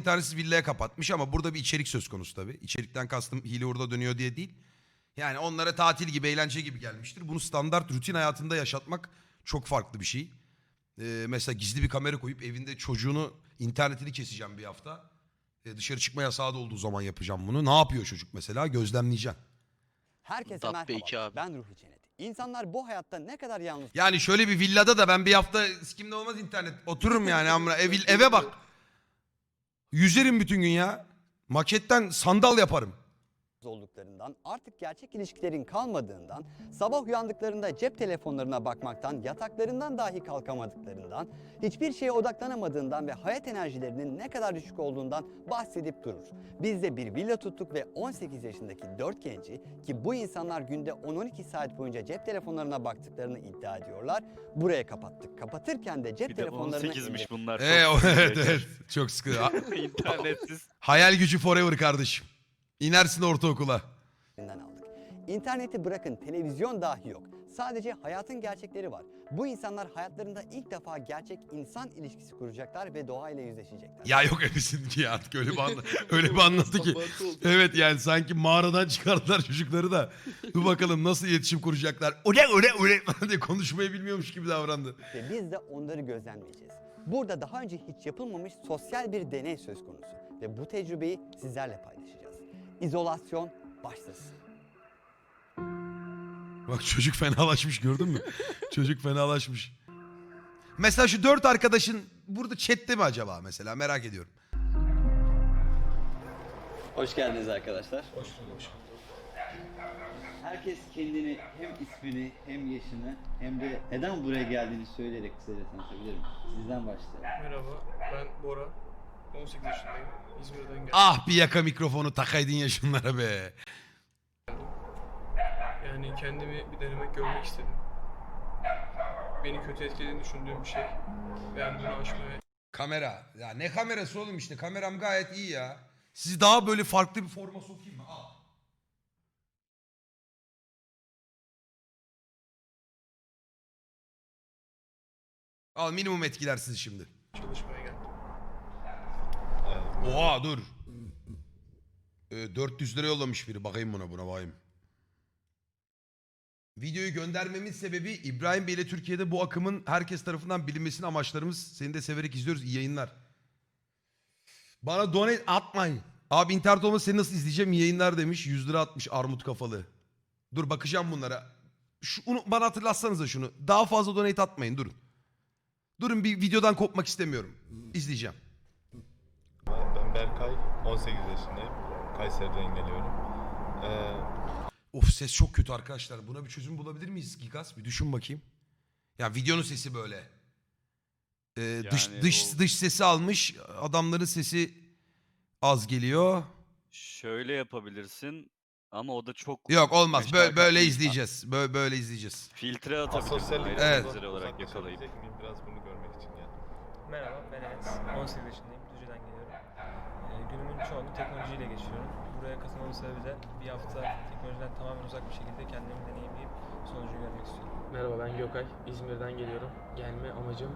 internetsiz villaya kapatmış ama burada bir içerik söz konusu tabii. İçerikten kastım hile orada dönüyor diye değil. Yani onlara tatil gibi, eğlence gibi gelmiştir. Bunu standart rutin hayatında yaşatmak çok farklı bir şey. Ee, mesela gizli bir kamera koyup evinde çocuğunu internetini keseceğim bir hafta. Ee, dışarı çıkma yasağı da olduğu zaman yapacağım bunu. Ne yapıyor çocuk mesela? Gözlemleyeceksin. Herkese Dabbe merhaba. abi. Ben Ruhi Cennet. İnsanlar bu hayatta ne kadar yalnız Yani şöyle bir villada da ben bir hafta kimde olmaz internet. Otururum yani amına. Ev, eve bak. Yüzerim bütün gün ya. Maketten sandal yaparım. Olduklarından, artık gerçek ilişkilerin kalmadığından, sabah uyandıklarında cep telefonlarına bakmaktan, yataklarından dahi kalkamadıklarından, hiçbir şeye odaklanamadığından ve hayat enerjilerinin ne kadar düşük olduğundan bahsedip durur. Biz de bir villa tuttuk ve 18 yaşındaki 4 genci ki bu insanlar günde 10-12 saat boyunca cep telefonlarına baktıklarını iddia ediyorlar. Buraya kapattık. Kapatırken de cep Bir de telefonlarını 18'miş bunlar. Ee, çok sıkıntı evet evet. Çok sıkı. Ha- İnternetsiz. Hayal gücü forever kardeşim. İnersin ortaokula. aldık. İnterneti bırakın televizyon dahi yok. Sadece hayatın gerçekleri var. Bu insanlar hayatlarında ilk defa gerçek insan ilişkisi kuracaklar ve doğayla yüzleşecekler. Ya yok hepsinin ki artık öyle bir, anla- öyle bir anlattı ki. Evet yani sanki mağaradan çıkardılar çocukları da. Dur bakalım nasıl iletişim kuracaklar. Öyle öyle öyle falan diye konuşmayı bilmiyormuş gibi davrandı. Ve biz de onları gözlemleyeceğiz. Burada daha önce hiç yapılmamış sosyal bir deney söz konusu. Ve bu tecrübeyi sizlerle paylaşacağız. İzolasyon başlasın. Bak çocuk fenalaşmış gördün mü? çocuk fenalaşmış. Mesela şu dört arkadaşın burada chatte mi acaba mesela merak ediyorum. Hoş geldiniz arkadaşlar. Hoş bulduk. Herkes kendini hem ismini hem yaşını hem de neden buraya geldiğini söyleyerek kısaca tanıtabilir mi? Sizden başlayalım. Merhaba, ben Bora. 18 yaşındayım. İzmir'den geldim. Ah bir yaka mikrofonu takaydın ya şunlara be. Yani kendimi bir denemek, görmek istedim. Beni kötü etkilediğini düşündüğüm bir şey. Ben bunu aşmaya Kamera. Ya ne kamerası oğlum işte kameram gayet iyi ya. Sizi daha böyle farklı bir forma sokayım mı? Al. Al minimum etkiler sizi şimdi. çalışmaya geldim. Oha dur. Ee, 400 lira yollamış biri. Bakayım buna buna bakayım. Videoyu göndermemin sebebi İbrahim Bey ile Türkiye'de bu akımın herkes tarafından bilinmesini amaçlarımız. Seni de severek izliyoruz. İyi yayınlar. Bana donate atmayın. Abi internet olmasa seni nasıl izleyeceğim? İyi yayınlar demiş. 100 lira atmış armut kafalı. Dur bakacağım bunlara. Şu, onu, bana hatırlatsanıza şunu. Daha fazla donate atmayın durun. Durun bir videodan kopmak istemiyorum. İzleyeceğim. Ben Berkay, 18 yaşındayım. Kayseri'den geliyorum. Ee, Of ses çok kötü arkadaşlar. Buna bir çözüm bulabilir miyiz Gigas? Bir düşün bakayım. Ya videonun sesi böyle. Ee, dış Yani dış o- dış sesi almış. Adamların sesi az geliyor. Şöyle yapabilirsin ama o da çok... Yok olmaz. Böyle, böyle izleyeceğiz. Böyle, böyle izleyeceğiz. Filtre ayrı Evet. filtre olarak yakalayıp. Biraz bunu görmek için geldim. Merhaba ben Enes. 18 yaşındayım. Düzce'den çoğunu teknolojiyle geçiriyorum. Buraya katılmamın sebebi de bir hafta teknolojiden tamamen uzak bir şekilde kendimi deneyimleyip sonucu görmek istiyorum. Merhaba ben Gökay. İzmir'den geliyorum. Gelme amacım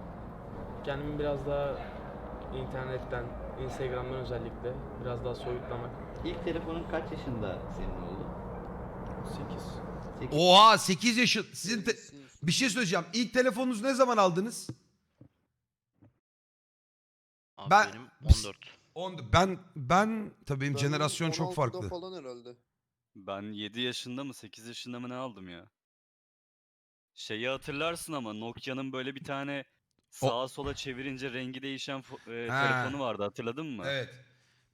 kendimi biraz daha internetten, Instagram'dan özellikle biraz daha soyutlamak. İlk telefonun kaç yaşında senin oldu? 8. 8. Oha 8 yaşı. Sizin te- bir şey söyleyeceğim. İlk telefonunuzu ne zaman aldınız? Abi Ben- benim 14. On, ben ben tabii benim Ben jenerasyon çok 16'da farklı. falan herhalde. Ben 7 yaşında mı 8 yaşında mı ne aldım ya? Şeyi hatırlarsın ama Nokia'nın böyle bir tane sağa sola çevirince rengi değişen fo- e, Ha. telefonu vardı hatırladın mı? Evet.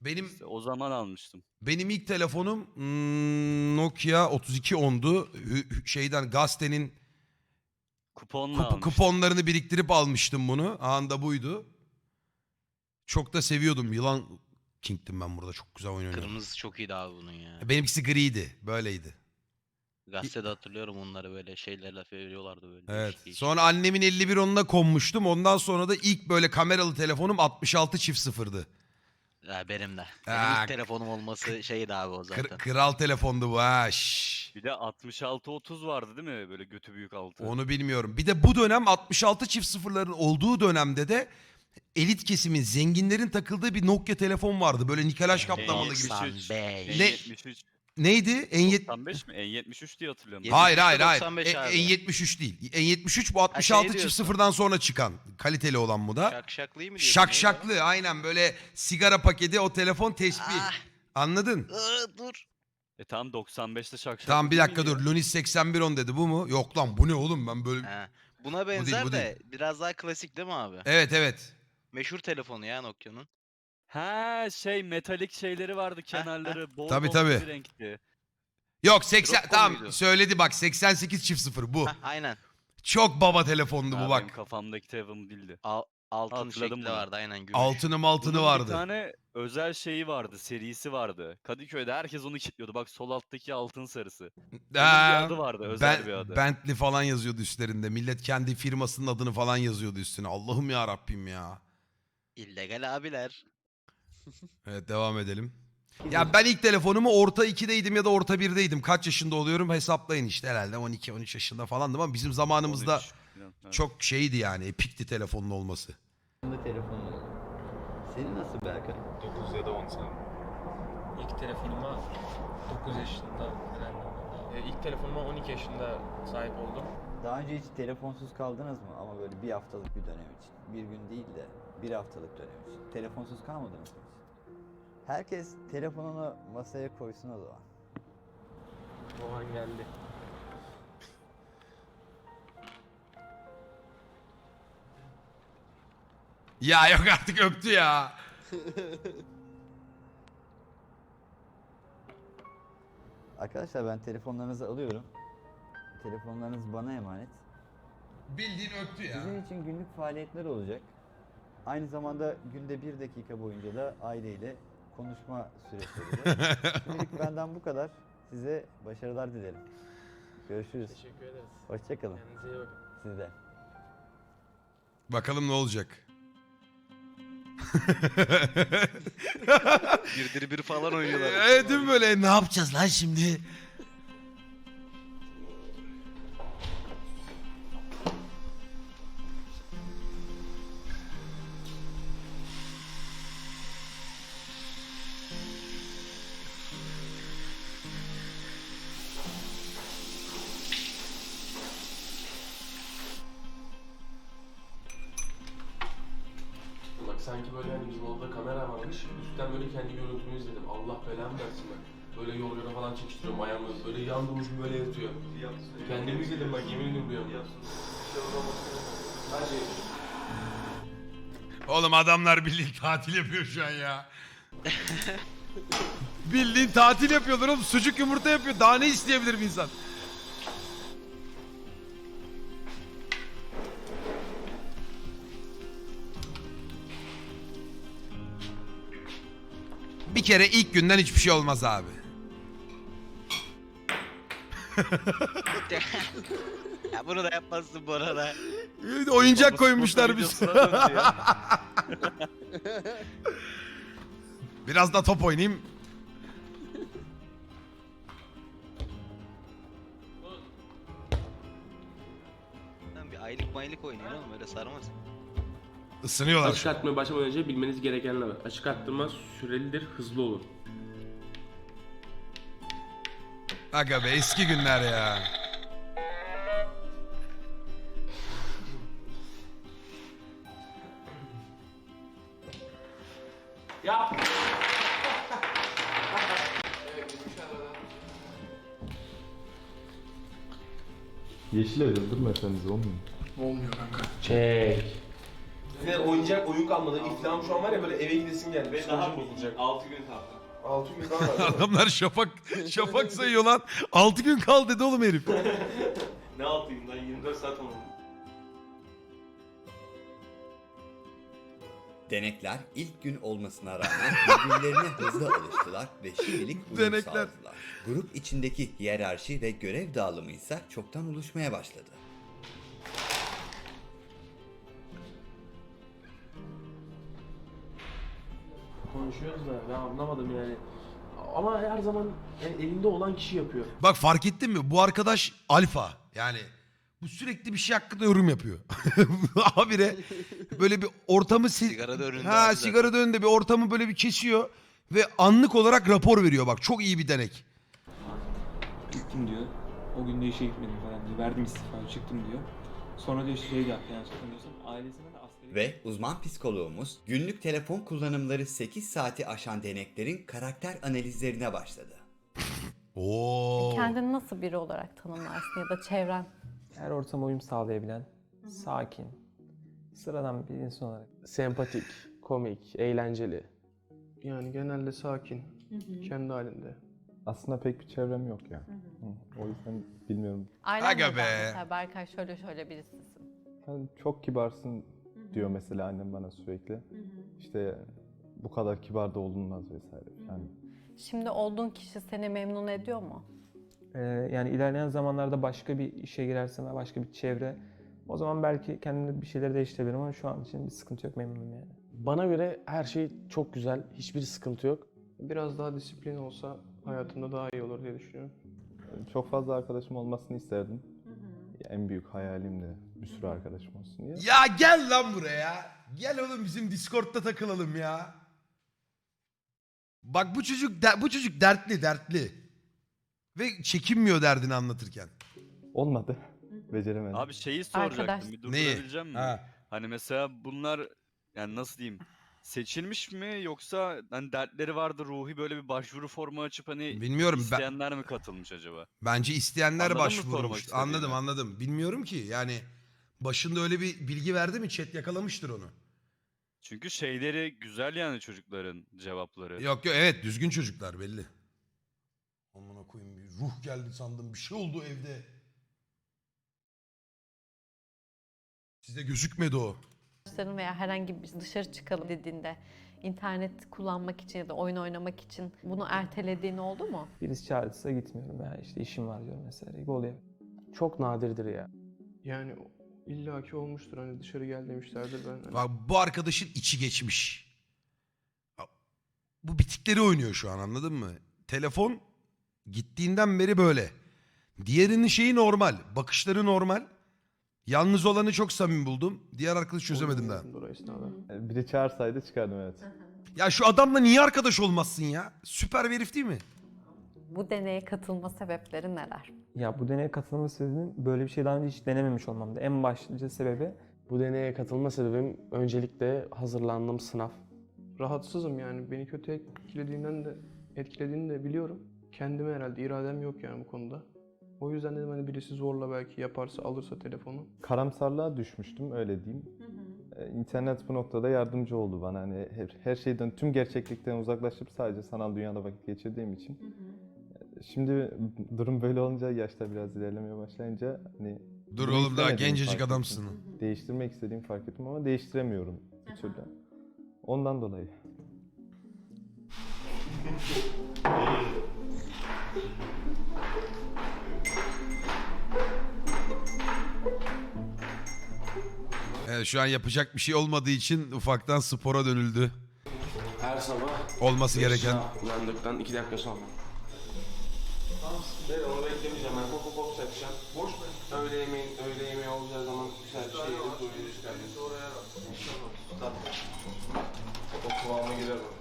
Benim İşte o zaman almıştım. Benim ilk telefonum hmm, Nokia 3210'du. Hü- hü- Şeyden gazetenin Kuponla kup- almıştım. kuponlarını biriktirip almıştım bunu. Anda buydu. Çok da seviyordum. Yılan King'tim ben burada. Çok güzel oyun oynuyordum. Kırmızı çok iyiydi abi bunun ya. Benimkisi griydi. Böyleydi. Gazetede hatırlıyorum onları böyle şeylerle veriyorlardı böyle. Evet. değişik. Sonra annemin 51 onuna konmuştum. Ondan sonra da ilk böyle kameralı telefonum 66 çift sıfırdı. Ha, benim de. Benim Ha, ilk telefonum olması şeydi abi o Kır- zaten. kral telefondu bu ha. şşş. Bir de 66-30 vardı değil mi? Böyle götü büyük altı. Onu bilmiyorum. Bir de bu dönem 66 çift sıfırların olduğu dönemde de elit kesimin zenginlerin takıldığı bir Nokia telefon vardı. Böyle nikelaj kaplamalı gibi. 93. Ne? N73. Neydi? N7 95 mi? N73 diye hatırlıyorum. Hayır hayır hayır. 95 E- abi. N73 değil. N73 bu 66 çift diyorsun. sıfırdan sonra çıkan kaliteli olan bu da. Şakşaklıyı mı diyorsun? Şak neydi o? şaklı aynen böyle sigara paketi o telefon tespih. Ah. Anladın? Dur. E tamam 95'te şakşak. Tamam bir dakika dur. Lunis 8110 dedi bu mu? Yok lan bu ne oğlum ben böyle... Ha. Buna benzer bu de biraz daha klasik değil mi abi? Evet evet. Meşhur telefonu ya Nokia'nın. Ha şey metalik şeyleri vardı kenarları. Bol Tabii, bol tabii. bir renkti. Yok 80 Dropcom tamam muydu? söyledi bak 88 çift sıfır bu. Hah, aynen. Çok baba telefondu Ha, bu Benim bak. kafamdaki telefon değildi. Al, altın Hatırladım şekli bunu. vardı aynen gümüş. Altını maltını Bunun Bir vardı. tane özel şeyi vardı, serisi vardı. Kadıköy'de herkes onu kilitliyordu. Bak sol alttaki altın sarısı. Onun bir adı vardı, özel ben, bir adı. Bentley falan yazıyordu üstlerinde. Millet kendi firmasının adını falan yazıyordu üstüne. Allah'ım ya Rabbim ya. İllegal abiler. Evet devam edelim. Ya ben ilk telefonumu orta 2'deydim ya da orta 1'deydim. Kaç yaşında oluyorum hesaplayın işte herhalde 12-13 yaşında falandım ama bizim zamanımızda 13 falan, evet. çok şeydi yani epikti telefonun olması. Şimdi telefonun oldu. Senin nasıl Berkay? 9 ya da 10 sene. İlk telefonuma 9 yaşında falan. E, ilk telefonuma 12 yaşında sahip oldum. Daha önce hiç telefonsuz kaldınız mı? Ama böyle bir haftalık bir dönem için. Bir gün değil de bir haftalık dönem için. Telefonsuz kalmadınız mı hiç? Herkes telefonunu masaya koysun o zaman. O an geldi. Ya yok artık öptü ya. Arkadaşlar ben telefonlarınızı alıyorum. Telefonlarınız bana emanet. Bildiğin öptü Sizin için günlük faaliyetler olacak. Aynı zamanda günde bir dakika boyunca da aileyle konuşma süresi olacak. Şimdilik benden bu kadar. Size başarılar dilerim. Görüşürüz. Teşekkür ederiz. Hoşçakalın. Kendinize iyi bakın. Siz de. Bakalım ne olacak. Birdir bir falan oynuyorlar. evet değil mi böyle ne yapacağız lan şimdi? Sanki böyle hani bizim odada kamera varmış. Üstten böyle kendi görüntümü izledim. Allah belamı versin bak. Böyle yol yola falan çekiştiriyorum ayağımı. Böyle yan durmuş böyle yatıyor. Kendimi izledim bak yemin ediyorum rüyamda. Oğlum adamlar bildiğin tatil yapıyor şu an ya. bildiğin tatil yapıyorlar oğlum. Sucuk yumurta yapıyor. Daha ne isteyebilir bir insan? Bir kere ilk günden hiçbir şey olmaz abi. ya bunu da yapmazsın bu arada. Oyuncak koymuşlar döndü ya. Biraz da top oynayayım. Lan bir aylık maylık oynayın oğlum öyle sarmaz. Isınıyorlar. Açık arttırmaya başlamadan önce bilmeniz gerekenler var. Açık arttırma sürelidir, hızlı olur. Aga be eski günler ya. Ya! Yeşile öldürmeseniz olmuyor mu? Olmuyor kanka. Çek. Ve oyuncak oyun kalmadı. İflahım şu an var ya böyle eve gidesim geldi. Psikolojim bozulacak. 6 gün kaldı. 6 gün daha var. Adamlar şafak şafak sayıyor lan. 6 gün kal dedi oğlum herif. ne 6 gün lan 24 saat olmadı. Denekler ilk gün olmasına rağmen birbirlerine hızlı alıştılar ve şimdilik uyum Denekler. sağladılar. Grup içindeki hiyerarşi ve görev dağılımı ise çoktan oluşmaya başladı. Konuşuyoruz da ben anlamadım yani. Ama her zaman yani elinde olan kişi yapıyor. Bak fark ettin mi? Bu arkadaş alfa. Yani Bu sürekli bir şey hakkında yorum yapıyor. Habire böyle bir ortamı Sigara da önünde Ha abi zaten. sigara da önünde bir ortamı böyle bir kesiyor ve anlık olarak rapor veriyor bak. Çok iyi bir denek. Gittim diyor. O gün de işe gitmedim falan diyor. Verdim istifa çıktım diyor. Sonra diyor şey yaptı yani hatırlamıyorsam ailesine de askeri... Ve uzman psikoloğumuz günlük telefon kullanımları 8 saati aşan deneklerin karakter analizlerine başladı. Oo. Kendini nasıl biri olarak tanımlarsın ya da çevren? Her ortama uyum sağlayabilen, sakin, sıradan bir insan olarak. Sempatik, komik, eğlenceli. Yani genelde sakin, kendi halinde. Aslında pek bir çevrem yok ya. Hı, O yüzden bilmiyorum. Ailen Aga be. mesela Berkay şöyle şöyle birisisin. Sen çok kibarsın diyor mesela annem bana sürekli. İşte bu kadar kibar da olunmaz vesaire. Yani Şimdi olduğun kişi seni memnun ediyor mu? Ee, yani ilerleyen zamanlarda başka bir işe girersem ve başka bir çevre o zaman belki kendimde bir şeyleri değiştirebilirim ama şu an için bir sıkıntı yok memnunum yani. Bana göre her şey çok güzel, hiçbir sıkıntı yok. Biraz daha disiplin olsa hayatımda daha iyi olur diye düşünüyorum. çok fazla arkadaşım olmasını isterdim. En büyük hayalim de bir sürü arkadaşım olsun diye. Ya gel lan buraya. Gel oğlum bizim Discord'da takılalım ya. Bak bu çocuk de- bu çocuk dertli dertli. Ve çekinmiyor derdini anlatırken. Olmadı. Beceremedim. Abi şeyi soracaktım Arkadaş- bir Neyi? durdurabileceğim mi? Ha. Hani mesela bunlar yani nasıl diyeyim seçilmiş mi yoksa hani dertleri vardı ruhi böyle bir başvuru formu açıp hani Bilmiyorum ben, isteyenler mi katılmış acaba? bence isteyenler Anladın mı sormak başvurmuş. istediğimi? Anladım anladım. Bilmiyorum ki yani başında öyle bir bilgi verdi mi chat yakalamıştır onu. Çünkü şeyleri güzel yani çocukların cevapları. Yok yok evet düzgün çocuklar belli. Amına koyayım bir ruh geldi sandım bir şey oldu evde. Size gözükmedi o. Arkadaşların veya herhangi bir dışarı çıkalım dediğinde internet kullanmak için ya da oyun oynamak için bunu ertelediğin oldu mu? Birisi çağırırsa gitmiyorum veya işte işim var diyorum mesela gibi oluyor. Çok nadirdir ya. Yani illaki olmuştur hani dışarı gel demişlerdir ben. hani Bak bu arkadaşın içi geçmiş. Bu bitikleri oynuyor şu an anladın mı? Telefon gittiğinden beri böyle. Diğerinin şeyi normal. Bakışları normal. Yalnız olanı çok samimi buldum. Diğer arkadaşı çözemedim daha. Biri çağırsaydı çıkardım evet. Ya şu adamla niye arkadaş olmazsın ya? Süper bir herif değil mi? Bu deneye katılma sebepleri neler? Ya bu deneye katılma sebebim böyle bir şey daha önce hiç denememiş olmamdı. En başlıca sebebi Bu deneye katılma sebebim öncelikle hazırlandığım sınav. Rahatsızım yani beni kötü etkilediğinden de etkilediğini de biliyorum. Kendime herhalde iradem yok yani bu konuda. O yüzden dedim hani birisi zorla belki yaparsa alırsa telefonu. Karamsarlığa düşmüştüm öyle diyeyim. Ee, İnternet bu noktada yardımcı oldu bana. Hani her, her şeyden, tüm gerçeklikten uzaklaşıp sadece sanal dünyada vakit geçirdiğim için. Şimdi durum böyle olunca, yaşta biraz ilerlemeye başlayınca hani Dur oğlum daha gencecik adamsın. Değiştirmek istediğimi fark ettim ama değiştiremiyorum bir türlü. Ondan dolayı. Evet, şu an yapacak bir şey olmadığı için ufaktan spora dönüldü. Her sabah Olması gereken. uyandıktan 2 dakika sonra. Ben onu beklemeyeceğim. Ben koku pop yapacağım. Boş mu? Öğle yemeği, öğle yemeği olacağı zaman güzel bir şey yedik. Doyurucu çıkardık. Oraya Tamam. O kıvama girer o.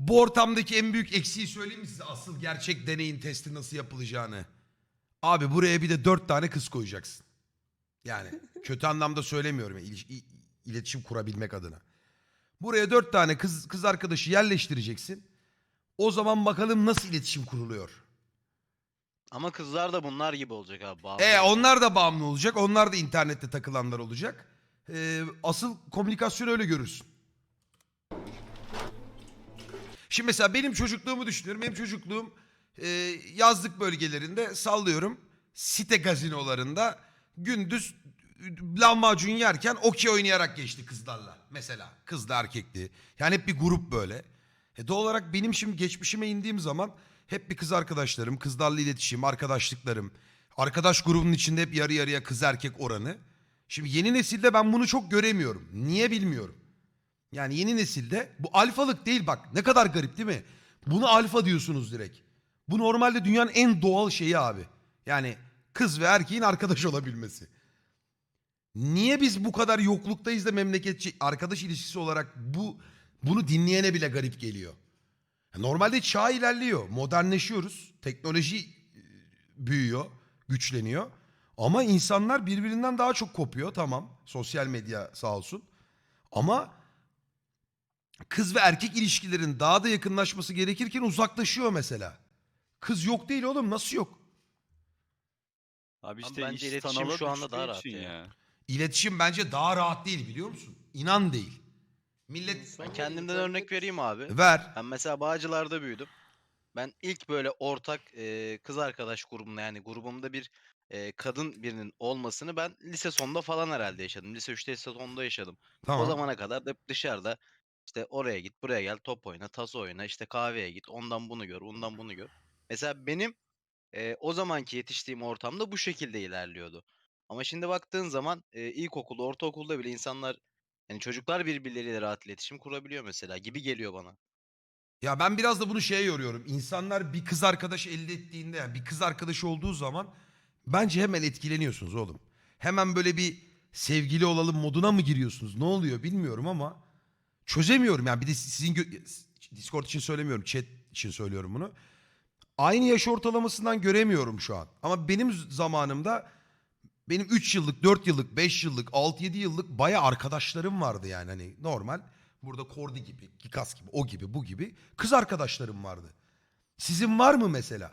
Bu ortamdaki en büyük eksiği söyleyeyim mi size? Asıl gerçek deneyin testi nasıl yapılacağını. Abi buraya bir de dört tane kız koyacaksın. Yani kötü anlamda söylemiyorum. İliş- i- iletişim kurabilmek adına. Buraya dört tane kız kız arkadaşı yerleştireceksin. O zaman bakalım nasıl iletişim kuruluyor. Ama kızlar da bunlar gibi olacak abi. bağımlı E onlar da bağımlı olacak. Onlar da internette takılanlar olacak. E, asıl komünikasyonu öyle görürsün. Şimdi mesela benim çocukluğumu düşünüyorum. Benim çocukluğum e, yazlık bölgelerinde sallıyorum. Site gazinolarında gündüz lahmacun yerken okey oynayarak geçti kızlarla. Mesela kızla erkekli. Yani hep bir grup böyle. E doğal olarak benim şimdi geçmişime indiğim zaman hep bir kız arkadaşlarım, kızlarla iletişim, arkadaşlıklarım. Arkadaş grubunun içinde hep yarı yarıya kız erkek oranı. Şimdi yeni nesilde ben bunu çok göremiyorum. Niye bilmiyorum. Yani yeni nesilde bu alfalık değil bak ne kadar garip değil mi? Bunu alfa diyorsunuz direkt. Bu normalde dünyanın en doğal şeyi abi. Yani Kız ve erkeğin arkadaş olabilmesi. Niye biz bu kadar yokluktayız da memleketçi arkadaş ilişkisi olarak bu bunu dinleyene bile garip geliyor. Normalde çağ ilerliyor. Modernleşiyoruz. Teknoloji e, büyüyor, güçleniyor. Ama insanlar birbirinden daha çok kopuyor. Tamam. Sosyal medya sağ olsun. Ama kız ve erkek ilişkilerin daha da yakınlaşması gerekirken uzaklaşıyor mesela. Kız yok değil oğlum. Nasıl yok? Abi işte bence iş iletişim sanala şu anda düştüğü daha rahat için ya. İletişim bence daha rahat değil biliyor musun? İnan değil. Millet Ben kendimden örnek vereyim abi. ver. Ben mesela Bağcılar'da büyüdüm. Ben ilk böyle ortak e, kız arkadaş grubumda yani grubumda bir e, kadın birinin olmasını ben lise sonunda falan herhalde yaşadım. Lise 3'te lise sonunda yaşadım. Tamam. O zamana kadar da hep dışarıda işte oraya git, buraya gel, top oyna, tas oyna, işte kahveye git, ondan bunu gör, bundan bunu gör. Mesela benim e, o zamanki yetiştiğim ortamda bu şekilde ilerliyordu. Ama şimdi baktığın zaman e, ilkokulda, ortaokulda bile insanlar yani çocuklar birbirleriyle rahat iletişim kurabiliyor mesela gibi geliyor bana. Ya ben biraz da bunu şeye yoruyorum. İnsanlar bir kız arkadaş elde ettiğinde yani bir kız arkadaşı olduğu zaman bence hemen etkileniyorsunuz oğlum. Hemen böyle bir sevgili olalım moduna mı giriyorsunuz? Ne oluyor bilmiyorum ama çözemiyorum yani bir de sizin Discord için söylemiyorum, chat için söylüyorum bunu. Aynı yaş ortalamasından göremiyorum şu an. Ama benim zamanımda benim 3 yıllık, 4 yıllık, 5 yıllık, 6-7 yıllık baya arkadaşlarım vardı yani hani normal. Burada Kordi gibi, Kikas gibi, o gibi, bu gibi kız arkadaşlarım vardı. Sizin var mı mesela?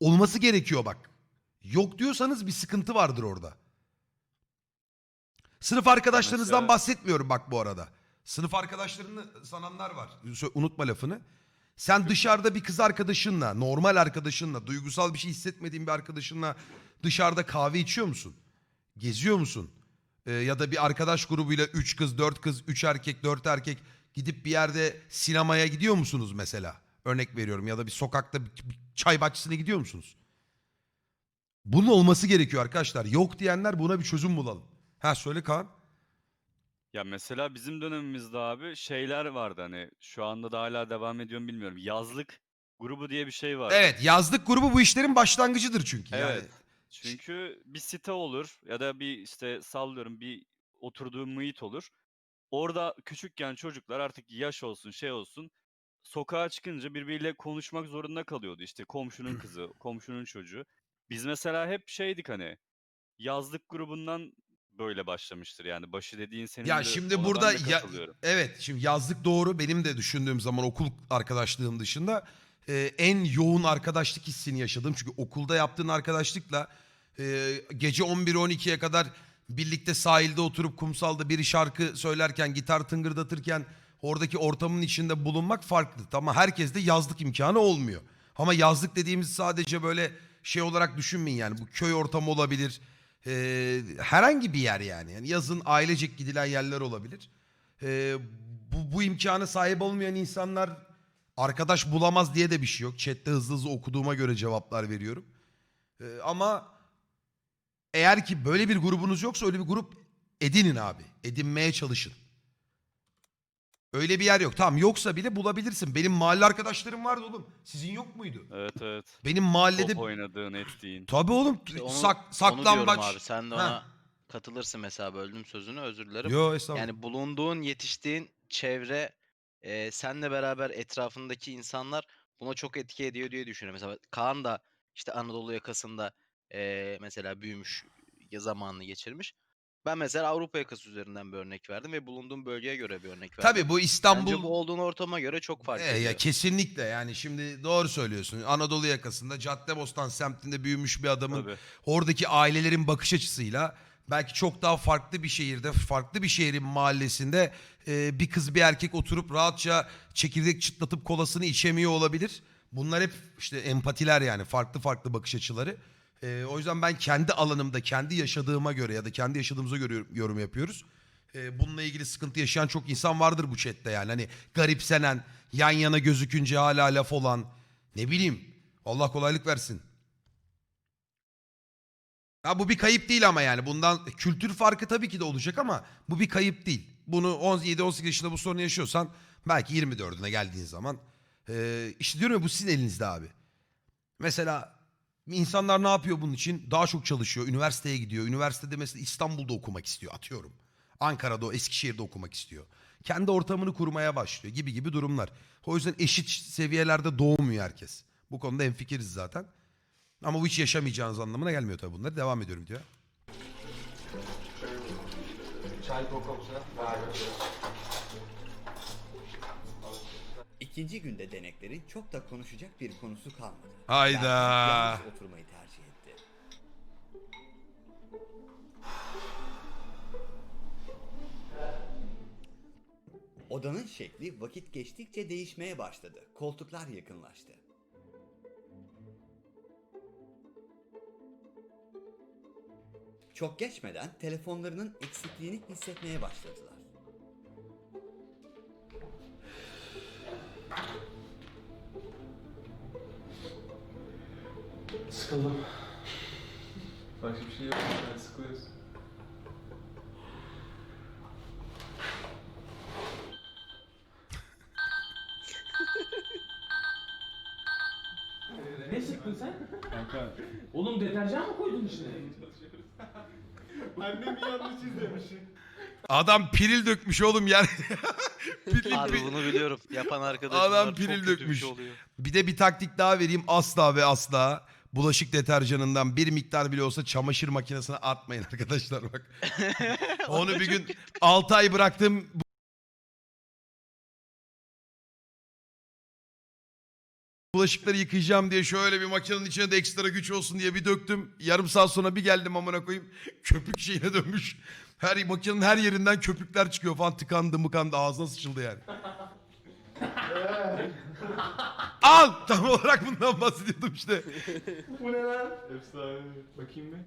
Olması gerekiyor bak. Yok diyorsanız bir sıkıntı vardır orada. Sınıf arkadaşlarınızdan mesela- bahsetmiyorum bak bu arada. Sınıf arkadaşlarını sananlar var. Sö- Unutma lafını. Sen dışarıda bir kız arkadaşınla, normal arkadaşınla, duygusal bir şey hissetmediğin bir arkadaşınla dışarıda kahve içiyor musun? Geziyor musun? Ee, ya da bir arkadaş grubuyla 3 kız, 4 kız, 3 erkek, 4 erkek gidip bir yerde sinemaya gidiyor musunuz mesela? Örnek veriyorum ya da bir sokakta bir bir çay bahçesine gidiyor musunuz? Bunun olması gerekiyor arkadaşlar. Yok diyenler buna bir çözüm bulalım. Ha söyle Kaan. Ya mesela bizim dönemimizde abi şeyler vardı hani şu anda da hala devam ediyor mu bilmiyorum. Yazlık grubu diye bir şey vardı. Evet yazlık grubu bu işlerin başlangıcıdır çünkü. Yani. Çünkü bir site olur ya da bir işte sallıyorum bir oturduğu muhit olur. Orada küçükken çocuklar artık yaş olsun şey olsun sokağa çıkınca birbiriyle konuşmak zorunda kalıyordu. İşte komşunun kızı, komşunun çocuğu. Biz mesela hep şeydik hani yazlık grubundan böyle başlamıştır yani başı dediğin senin Ya de şimdi burada ya, evet şimdi yazlık doğru benim de düşündüğüm zaman okul arkadaşlığım dışında e, en yoğun arkadaşlık hissini yaşadım. Çünkü okulda yaptığın arkadaşlıkla e, gece 11-12'ye kadar birlikte sahilde oturup kumsalda biri şarkı söylerken gitar tıngırdatırken oradaki ortamın içinde bulunmak farklı. Tamam herkeste yazlık imkanı olmuyor. Ama yazlık dediğimiz sadece böyle şey olarak düşünmeyin yani bu köy ortamı olabilir. Ee, herhangi bir yer yani. yani. Yazın ailecek gidilen yerler olabilir. Ee, bu, bu imkanı sahip olmayan insanlar arkadaş bulamaz diye de bir şey yok. Chat'te hızlı hızlı okuduğuma göre cevaplar veriyorum. Ee, ama eğer ki böyle bir grubunuz yoksa öyle bir grup edinin abi. Edinmeye çalışın. Öyle bir yer yok. Tamam yoksa bile bulabilirsin. Benim mahalle arkadaşlarım vardı oğlum. Sizin yok muydu? Evet evet. Benim mahallede... Top oynadığın ettiğin. Tabii oğlum. İşte onu, sak, onu saklambaç. diyorum abi sen de Ha. ona katılırsın mesela böldüm sözünü özür dilerim. Yo estağfurullah. Yani bulunduğun, yetiştiğin çevre, e, senle beraber etrafındaki insanlar buna çok etki ediyor diye düşünüyorum. Mesela Kaan da işte Anadolu yakasında e, mesela büyümüş, ya zamanını geçirmiş. Ben mesela Avrupa yakası üzerinden bir örnek verdim ve bulunduğum bölgeye göre bir örnek verdim. Tabii bu İstanbul... Bence bu olduğun ortama göre çok fark E, ediyor. ya kesinlikle yani şimdi doğru söylüyorsun. Anadolu yakasında Caddebostan semtinde büyümüş bir adamın Tabii. oradaki ailelerin bakış açısıyla belki çok daha farklı bir şehirde, farklı bir şehrin mahallesinde e, bir kız bir erkek oturup rahatça çekirdek çıtlatıp kolasını içemiyor olabilir. Bunlar hep işte empatiler yani farklı farklı bakış açıları. E, o yüzden ben kendi alanımda, kendi yaşadığıma göre ya da kendi yaşadığımıza göre yorum yapıyoruz. E, bununla ilgili sıkıntı yaşayan çok insan vardır bu chatte yani. Hani garipsenen, yan yana gözükünce hala laf olan ne bileyim. Allah kolaylık versin. Ha bu bir kayıp değil ama yani bundan kültür farkı tabii ki de olacak ama bu bir kayıp değil. Bunu 17-18 yaşında bu sorunu yaşıyorsan belki 24'üne geldiğin zaman e, işte diyorum ya bu sizin elinizde abi. Mesela İnsanlar ne yapıyor bunun için? Daha çok çalışıyor. Üniversiteye gidiyor. Üniversitede mesela İstanbul'da okumak istiyor atıyorum. Ankara'da, Eskişehir'de okumak istiyor. Kendi ortamını kurmaya başlıyor gibi gibi durumlar. O yüzden eşit seviyelerde doğmuyor herkes. Bu konuda hemfikiriz zaten. Ama bu hiç yaşamayacağınız anlamına gelmiyor tabii bunlar. Devam ediyorum diyor. Çay kokumsa. İkinci günde deneklerin çok da konuşacak bir konusu kalmadı. Hayda. Yalnız oturmayı tercih etti. Odanın şekli vakit geçtikçe değişmeye başladı. Koltuklar yakınlaştı. Çok geçmeden telefonlarının eksikliğini hissetmeye başladılar. Sıkıldım. Başka bir şey yok. Ben sıkılıyoruz. Ne sıktın sen? Oğlum deterjan mı koydun içine? Annem yanlış izlemiş. Adam piril dökmüş oğlum yani. piril, pi- bunu biliyorum. Yapan arkadaşım Adam var, çok piril kötü bir dökmüş. şey oluyor. Bir de bir taktik daha vereyim. Asla ve asla bulaşık deterjanından bir miktar bile olsa çamaşır makinesine atmayın arkadaşlar bak. Onu bir gün 6 ay bıraktım. Bulaşıkları yıkayacağım diye şöyle bir makinenin içine de ekstra güç olsun diye bir döktüm. Yarım saat sonra bir geldim amına koyayım. Köpük şeyine dönmüş. Her makinenin her yerinden köpükler çıkıyor falan tıkandı mıkandı ağzına sıçıldı yani. Al! Tam olarak bundan bahsediyordum işte. Bu ne lan? Efsane. Bakayım bir.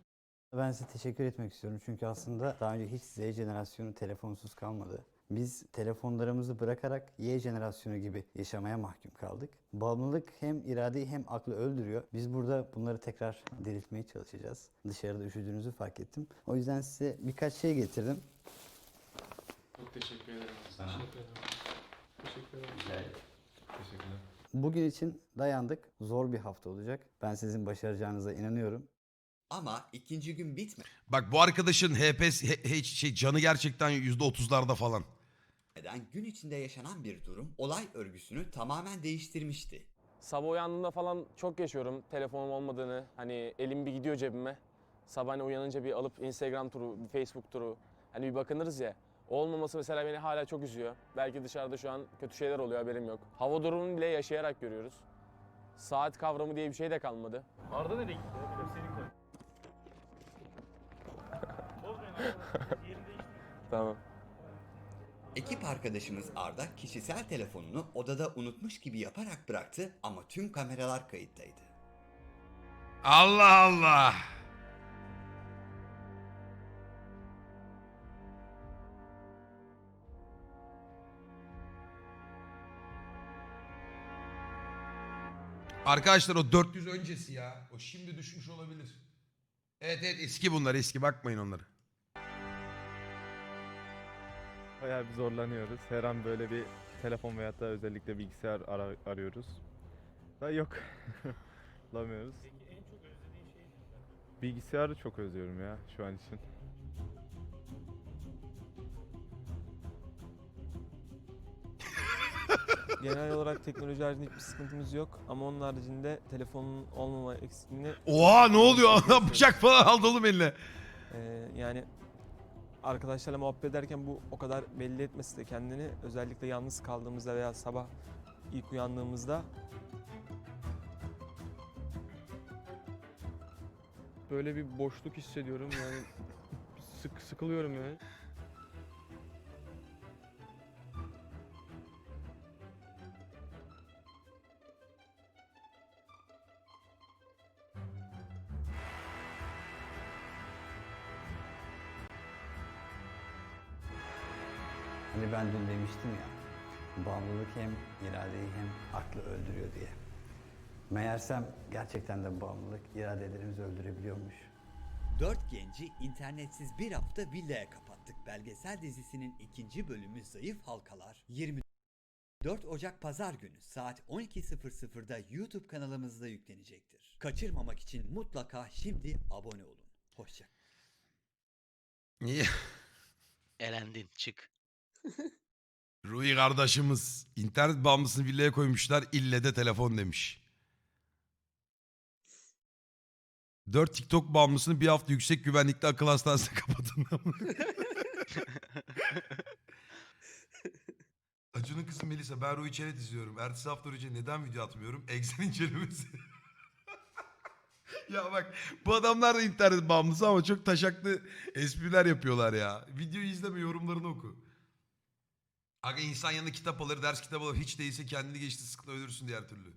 Ben size teşekkür etmek istiyorum çünkü aslında daha önce hiç Z jenerasyonu telefonsuz kalmadı. Biz telefonlarımızı bırakarak Y jenerasyonu gibi yaşamaya mahkum kaldık. Bağımlılık hem iradeyi hem aklı öldürüyor. Biz burada bunları tekrar diriltmeye çalışacağız. Dışarıda üşüdüğünüzü fark ettim. O yüzden size birkaç şey getirdim. Çok teşekkür ederim. Sana. Teşekkür ederim. Teşekkür ederim. Teşekkürler. Bugün için dayandık. Zor bir hafta olacak. Ben sizin başaracağınıza inanıyorum. Ama ikinci gün bitmedi. Bak bu arkadaşın HPS he- he- şey canı gerçekten %30'larda falan. Neden gün içinde yaşanan bir durum olay örgüsünü tamamen değiştirmişti. Sabah uyandığımda falan çok yaşıyorum telefonum olmadığını. Hani elim bir gidiyor cebime. Sabah hani uyanınca bir alıp Instagram turu, bir Facebook turu. Hani bir bakınırız ya. Olmaması mesela beni hala çok üzüyor. Belki dışarıda şu an kötü şeyler oluyor haberim yok. Hava durumunu bile yaşayarak görüyoruz. Saat kavramı diye bir şey de kalmadı. Arda nereye gitti? Hep senin koy. Tamam. Ekip arkadaşımız Arda kişisel telefonunu odada unutmuş gibi yaparak bıraktı ama tüm kameralar kayıttaydı. Allah Allah. Arkadaşlar o 400 öncesi ya. O şimdi düşmüş olabilir. Evet evet eski bunlar eski bakmayın onlara. Bayağı bir zorlanıyoruz. Her an böyle bir telefon veyahut da özellikle bilgisayar ara- arıyoruz. Da yok. Bulamıyoruz. Bilgisayarı çok özlüyorum ya şu an için. Genel olarak teknoloji haricinde hiçbir sıkıntımız yok. Ama onun haricinde telefonun olmama eksikliğini Oha ne oluyor? Adam bıçak falan aldı oğlum eline. Ee, yani arkadaşlarla muhabbet ederken bu o kadar belli etmesi de kendini özellikle yalnız kaldığımızda veya sabah ilk uyandığımızda böyle bir boşluk hissediyorum yani sık sıkılıyorum yani. Ben dün demiştim ya, bağımlılık hem iradeyi hem aklı öldürüyor diye. Meğersem gerçekten de bağımlılık iradelerimizi öldürebiliyormuş. Dört genci internetsiz bir hafta villaya kapattık. Belgesel dizisinin ikinci bölümü Zayıf Halkalar 24 4 Ocak Pazar günü saat 12.00'da YouTube kanalımızda yüklenecektir. Kaçırmamak için mutlaka şimdi abone olun. Hoşça Niye? Elendin çık. Rui kardeşimiz internet bağımlısını villaya koymuşlar ille de telefon demiş. 4 TikTok bağımlısını bir hafta yüksek güvenlikli akıl hastanesine kapatın. Acun'un kızı Melisa ben Rui Çenet izliyorum. Ertesi hafta Çenet neden video atmıyorum? Exen incelemesi. ya bak bu adamlar da internet bağımlısı ama çok taşaklı espriler yapıyorlar ya. Videoyu izleme yorumlarını oku. Aga insan yanında kitap alır, ders kitabı alır. Hiç değilse kendini geçti sıkıntı ölürsün diğer türlü.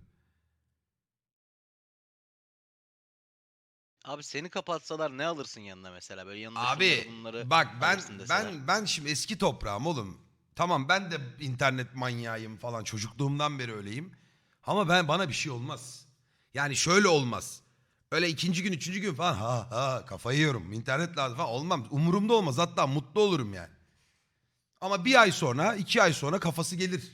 Abi seni kapatsalar ne alırsın yanına mesela böyle yanında Abi şunları bunları bak ben alırsın deseler. ben ben şimdi eski toprağım oğlum. Tamam ben de internet manyağıyım falan çocukluğumdan beri öyleyim. Ama ben bana bir şey olmaz. Yani şöyle olmaz. Öyle ikinci gün üçüncü gün falan ha ha kafayı yiyorum. İnternet lazım falan olmam. Umurumda olmaz hatta mutlu olurum yani. Ama bir ay sonra iki ay sonra kafası gelir.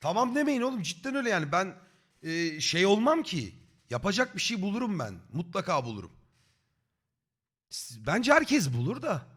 Tamam demeyin oğlum cidden öyle yani ben e, şey olmam ki. Yapacak bir şey bulurum ben. Mutlaka bulurum. Bence herkes bulur da.